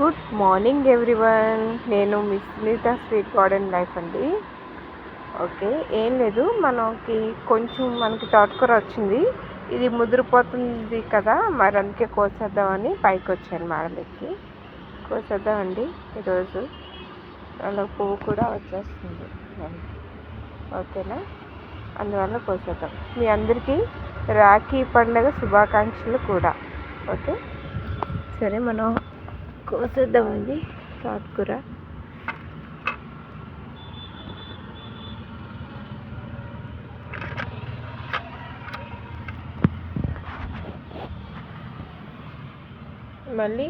Good morning everyone. నేను miss Sunitha sweet garden life అండి. Okay ఏం లేదు మనకి కొంచెం మనకి తోటకూర వచ్చింది. ఇది ముదిరిపోతుంది కదా మరి అందుకే కోసేద్దామని పైకి వచ్చాను మేడలకి కోసేద్దామండి ఈరోజు. అలా పువ్వు కూడా వచ్చేస్తుంది. ఓకేనా? అందువల్ల కోసేద్దాం. మీ అందరికీ రాఖీ పండుగ శుభాకాంక్షలు కూడా. ఓకే? సరే మనం కోసేద్దామండి తోటకూర మళ్ళీ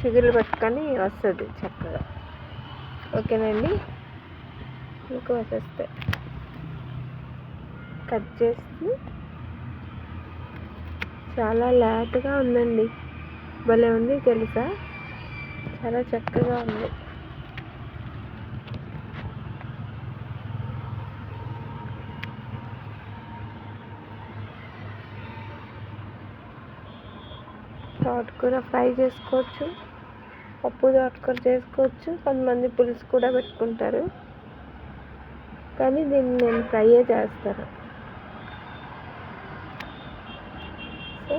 చిగురు పట్టుకొని వస్తుంది చక్కగా. ఓకేనండి? ఇంకా వచ్చేస్తే కట్ చేసి చాలా లేట్గా ఉందండి. భలే ఉంది తెలుసా? చాలా చక్కగా ఉంది. తోటకూర ఫ్రై చేసుకోవచ్చు పప్పు తోటకూర చేసుకోవచ్చు కొంతమంది పులుసు కూడా పెట్టుకుంటారు. కానీ దీన్ని నేను ఫ్రైయే చేస్తాను సో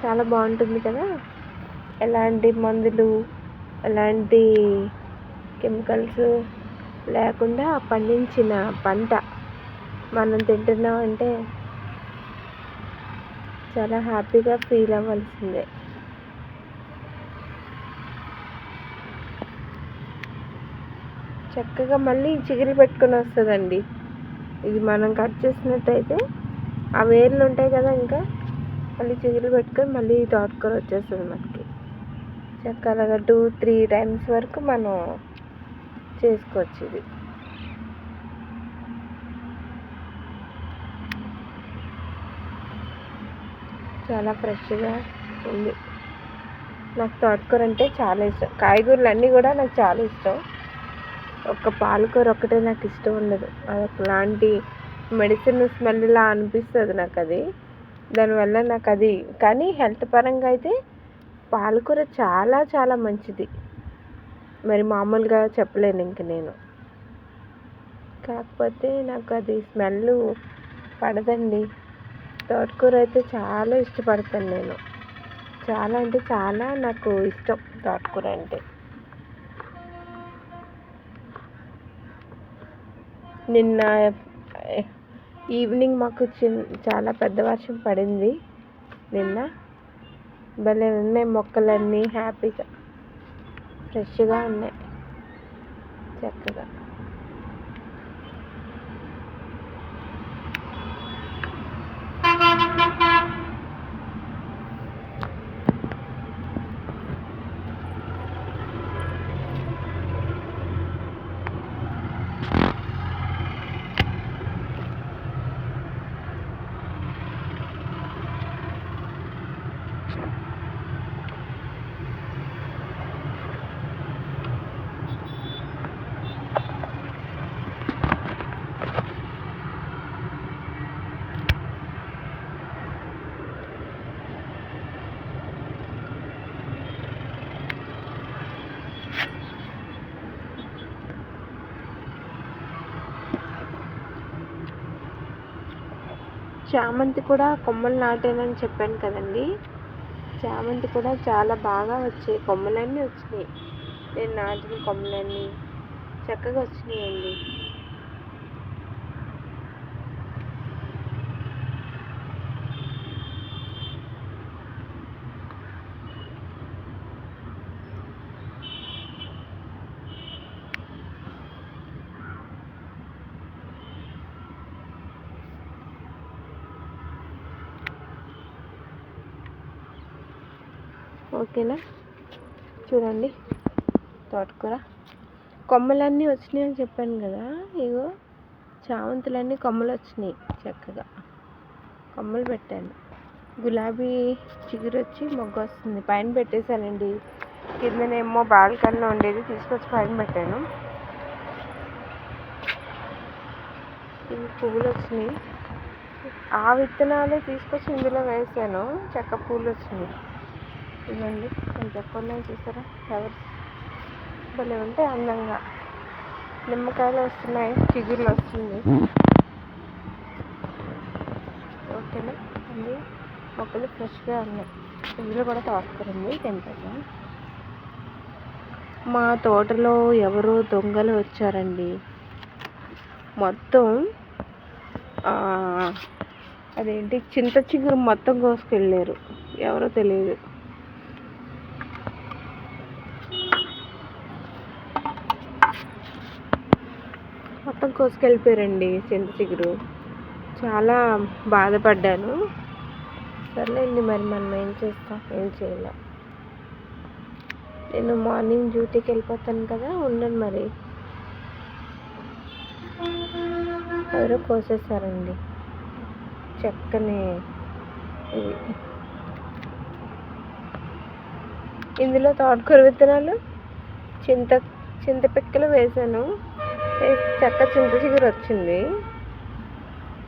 చాలా బాగుంటుంది కదా. ఎలాంటి మందులు ఎలాంటి కెమికల్స్ లేకుండా పండించిన పంట మనం తింటున్నాం అంటే చాలా హ్యాపీగా ఫీల్ అవ్వాల్సిందే. చక్కగా మళ్ళీ చిగురు పెట్టుకొని వస్తుందండి. ఇది మనం కట్ చేసినట్టయితే ఆ వేర్లు ఉంటాయి కదా ఇంకా. మళ్ళీ చిగురు పెట్టుకొని మళ్ళీ తోటకూర వచ్చేస్తుంది మనకి. చక్కగా టూ త్రీ టైమ్స్ వరకు మనం చేసుకోవచ్చు ఇది. చాలా ఫ్రెష్గా ఉంది. నాకు తోటకూర అంటే చాలా ఇష్టం. కాయగూరలు అన్నీ కూడా నాకు చాలా ఇష్టం. ఒక్క పాలకూర ఒక్కటే నాకు ఇష్టం ఉండదు. అది ఒకలాంటి మెడిసిన్ స్మెల్లా అనిపిస్తుంది నాకు అది. దానివల్ల నాకు అది కానీ హెల్త్ పరంగా అయితే పాలకూర చాలా చాలా మంచిది. మరి మామూలుగా చెప్పలేను ఇంక నేను. కాకపోతే నాకు అది స్మెల్ పడదండి. తోటకూర అయితే చాలా ఇష్టపడతాను నేను. చాలా అంటే చాలా నాకు ఇష్టం తోటకూర అంటే. నిన్న ఈవినింగ్ మాకు చిన్ చాలా పెద్ద వర్షం పడింది నిన్న. భలే ఉన్నాయి మొక్కలన్నీ హ్యాపీగా ఫ్రెష్గా ఉన్నాయి. చక్కగా. చామంతి కూడా కొమ్మలు నాటానని చెప్పాను కదండి. చామంతి కూడా చాలా బాగా వచ్చాయి. కొమ్మలన్నీ వచ్చినాయి. నేను నాటిన కొమ్మలన్నీ చక్కగా వచ్చినాయండి. ఓకేనా? చూడండి. తోటకూర. కొమ్మలన్నీ వచ్చినాయి అని చెప్పాను కదా ఇగో చామంతులన్నీ కొమ్మలు వచ్చినాయి చక్కగా. కొమ్మలు పెట్టాను. గులాబీ చిగురు వచ్చి మొగ్గ వస్తుంది. పైన పెట్టేశానండి. కిందనేమో బాల్కనీలో ఉండేది తీసుకొచ్చి పైన పెట్టాను. ఇవి పువ్వులు వచ్చినాయి. ఆ విత్తనాలే తీసుకొచ్చి ఇందులో వేసాను. చక్క పూలు వచ్చినాయి. ఇవ్వండి. కొంచెం ఎక్కువ చూసారా? ఫ్లవర్స్ భలే ఉంటే అందంగా. నిమ్మకాయలు వస్తున్నాయి చిగురులు వస్తుంది. ఓకేనా? అండి మొక్కలు ఫ్రెష్గా ఉన్నాయి. ఇందులో కూడా తోటకూరండి తెంపాను మా తోటలో ఎవరో దొంగలు వచ్చారండి. మొత్తం అదేంటి? చింత చిగురు మొత్తం కోసుకెళ్ళారు. ఎవరో తెలియదు. మొత్తం కోసుకెళ్ళిపోయారండి చింత చిగురు చాలా బాధపడ్డాను. సర్లేండి మరి మనం ఏం చేస్తాం? ఏం చేయలేం? నేను మార్నింగ్ డ్యూటీకి వెళ్ళిపోతాను కదా ఉండను మరి. ఎవరో కోసేసారండి చక్కని ఇందులో తోటకూర విత్తనాలు చింత చింతపిక్కలు వేసాను. చక్క చింత చిగురు వచ్చింది.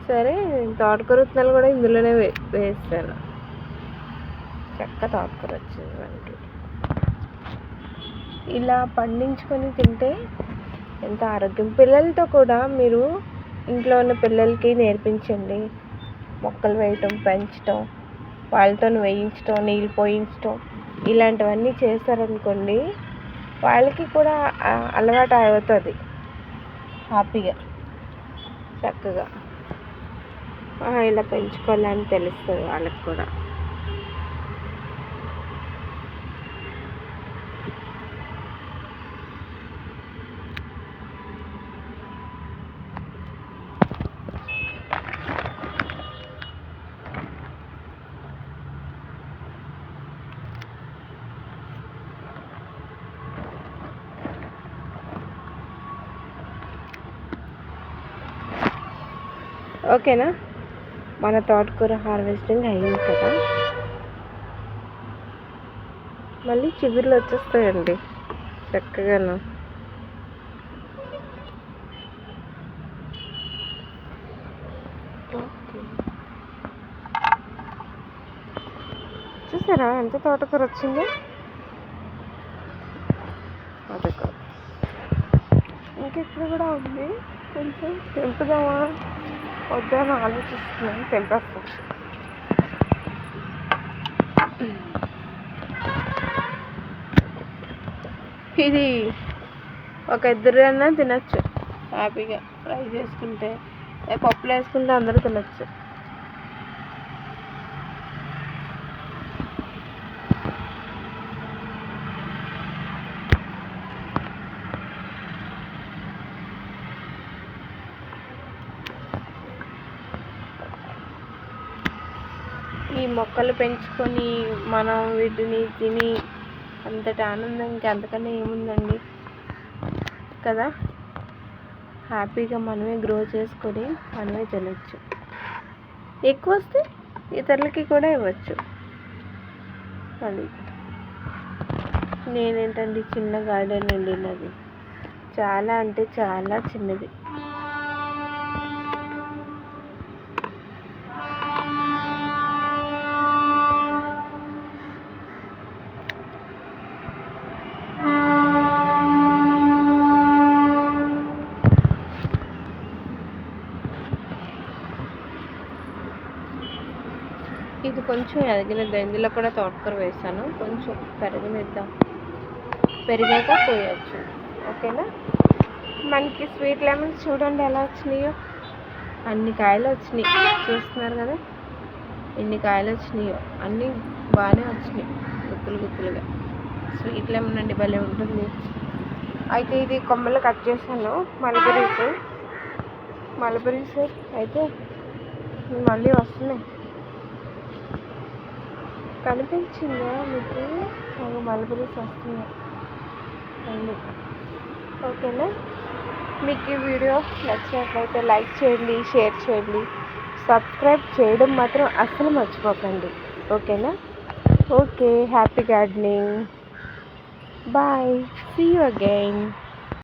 సరే తోటకూర విత్తనాలు కూడా ఇందులోనే వే వేస్తాను. చక్క తోటకూర వచ్చింది మనకి ఇలా పండించుకొని తింటే ఎంత ఆరోగ్యం. పిల్లలతో కూడా మీరు ఇంట్లో ఉన్న పిల్లలకి నేర్పించండి. మొక్కలు వేయటం పెంచటం వాళ్ళతో వేయించటం నీళ్ళు పోయించటం ఇలాంటివన్నీ చేస్తారనుకోండి వాళ్ళకి కూడా అలవాటు అవుతుంది. హ్యాపీగా చక్కగా. ఇలా పెంచుకోవాలని తెలుస్తుంది వాళ్ళకి కూడా. ఓకేనా? మన తోటకూర హార్వెస్టింగ్ అయ్యింది కదా? మళ్ళీ చిగురులు వచ్చేస్తాయండి చక్కగాను. చూసారా ఎంత తోటకూర వచ్చిందో? అదే ఇంకెక్కడ కూడా ఉంది? కొంచెం తెంపుదామా? వద్దా అని ఆలోచిస్తున్నాను తెంపేస్తాను ఇది ఒక ఇద్దరు అన్నా తినచ్చు హ్యాపీగా ఫ్రై చేసుకుంటే పప్పులు వేసుకుంటే అందరూ తినచ్చు మొక్కలు పెంచుకొని మనం వీటిని తిని అంతటి ఆనందం ఇంకెంతకన్నా ఏముందండి? కదా? హ్యాపీగా మనమే గ్రో చేసుకొని మనమే తినచ్చు. ఎక్కువ వస్తే ఇతరులకి కూడా ఇవ్వచ్చు. అది. నేనేంటండి? చిన్న గార్డెన్ అండి నాది. చాలా అంటే చాలా చిన్నది. ఇది కొంచెం ఎదిగినది ఇందులో కూడా తోటకూర వేసాను. కొంచెం పెరగనిద్దాం. పెరిగాక పోయచ్చు. ఓకేనా? మనకి స్వీట్ లెమన్స్ చూడండి ఎలా వచ్చినాయో. అన్ని కాయలు వచ్చినాయి. చూస్తున్నారు కదా? ఎన్ని కాయలు వచ్చినాయో. అన్నీ బాగానే వచ్చినాయి. గుత్తులు గుత్తులుగా. స్వీట్ లెమన్ అండి భలే ఉంటుంది. అయితే ఇది కొమ్మలు కట్ చేశాను. మల్బరీస్. మలబరీస్ అయితే మళ్ళీ వస్తున్నాయి. కనిపించిందా మీకు? నాకు మల్బరీస్ వస్తున్నాయి. ఓకేనా? మీకు ఈ వీడియో నచ్చినట్లయితే లైక్ చేయండి షేర్ చేయండి. సబ్స్క్రైబ్ చేయడం మాత్రం అస్సలు మర్చిపోకండి. ఓకేనా? Okay happy gardening. Bye. See you again